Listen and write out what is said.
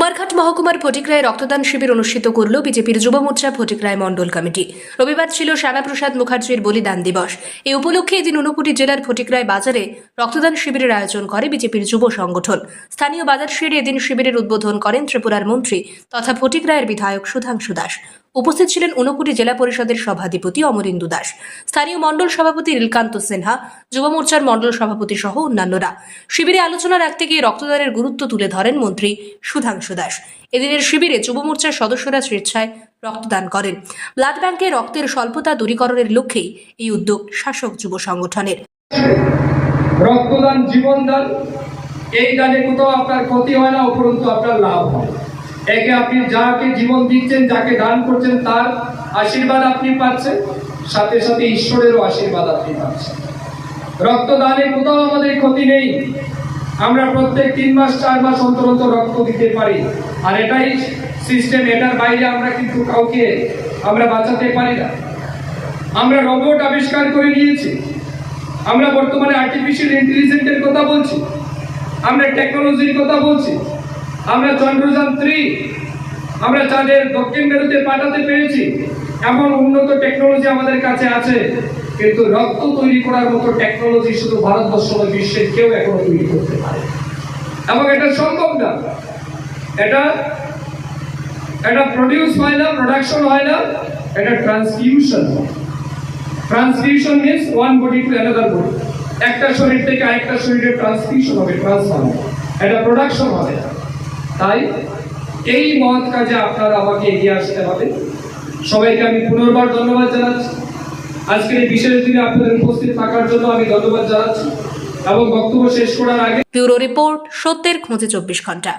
কুমারঘাট মহকুমার ফটিকরায় রক্তদান শিবির অনুষ্ঠিত করল বিজেপির যুব মোর্চা ফটিকরায় মণ্ডল কমিটি। রবিবার ছিল শ্যামাপ্রসাদ মুখার্জির বলিদান দিবস। এই উপলক্ষে এদিন ঊনকোটি জেলার ফটিকরায় বাজারে রক্তদান শিবিরের আয়োজন করে বিজেপির যুব সংগঠন। স্থানীয় বাজার শিবিরে এদিন শিবিরের উদ্বোধন করেন ত্রিপুরার মন্ত্রী তথা ফটিকরায়ের বিধায়ক সুধাংশু দাস। উপস্থিত ছিলেন ঊনকোটি জেলা পরিষদের সভাধিপতি অমরেন্দু দাস, স্থানীয় মণ্ডল সভাপতি নীলকান্ত সিনহা, যুব মোর্চার মণ্ডল সভাপতি সহ অন্যান্যরা। শিবিরে আলোচনা রাখতে গিয়ে রক্তদানের গুরুত্ব তুলে ধরেন মন্ত্রী সুধাংশু দাস। এদিনের শিবিরে যুব মোর্চার সদস্যরা স্বেচ্ছায় রক্তদান করেন। ব্লাড ব্যাংকে রক্তের স্বল্পতা দূরীকরণের লক্ষ্যেই এই উদ্যোগ শাসক যুব সংগঠনের। রক্তদান জীবনদান এই দানে কোথাও আপনার ক্ষতি হয় না, উপরন্তু আপনার লাভ হয়। একে আপনি যাকে জীবন দিচ্ছেন, যাকে দান করছেন, তার আশীর্বাদ আপনি পাচ্ছেন। সাথে সাথে ঈশ্বরেরও আশীর্বাদ আপনি পাচ্ছেন। রক্তদানে কোথাও আমাদের ক্ষতি নেই। আমরা প্রত্যেক তিন মাস, চার মাস অন্তর অন্তর রক্ত দিতে পারি। আর এটাই সিস্টেম এটার বাইরে আমরা কিন্তু কাউকে আমরা বাঁচাতে পারি না। আমরা রোবট আবিষ্কার করে নিয়েছি। আমরা বর্তমানে আর্টিফিশিয়াল ইন্টেলিজেন্টের কথা বলছি। আমরা টেকনোলজির কথা বলছি। আমরা চন্দ্রযান থ্রি আমরা চাঁদের দক্ষিণ মেরুতে পাঠাতে পেরেছি। এমন উন্নত টেকনোলজি আমাদের কাছে আছে, কিন্তু রক্ত তৈরি করার মতো টেকনোলজি শুধু ভারতবর্ষ নয়, বিশ্বের কেউ এখনও তৈরি করতে পারে এবং এটা সম্ভব না। এটা এটা প্রডিউস হয় না প্রোডাকশন হয় না, এটা ট্রান্সফিউশন হয়। Transfusion means one body to another body একটা শরীর থেকে আরেকটা শরীরে ট্রান্সফিউশন হবে ট্রান্সফার হবে। এটা প্রোডাকশন হবে না। তাই এই মহৎ কাজে আপনারা আমাকে এগিয়ে আসতে হবে। সবাইকে আমি পুনর্বার ধন্যবাদ জানাচ্ছি। আজকের এই বিশেষ দিনে আপনাদের উপস্থিত থাকার জন্য আমি ধন্যবাদ জানাচ্ছি এবং বক্তব্য শেষ করার আগে ব্যুরো রিপোর্ট সত্যের খোঁজে চব্বিশ ঘণ্টা।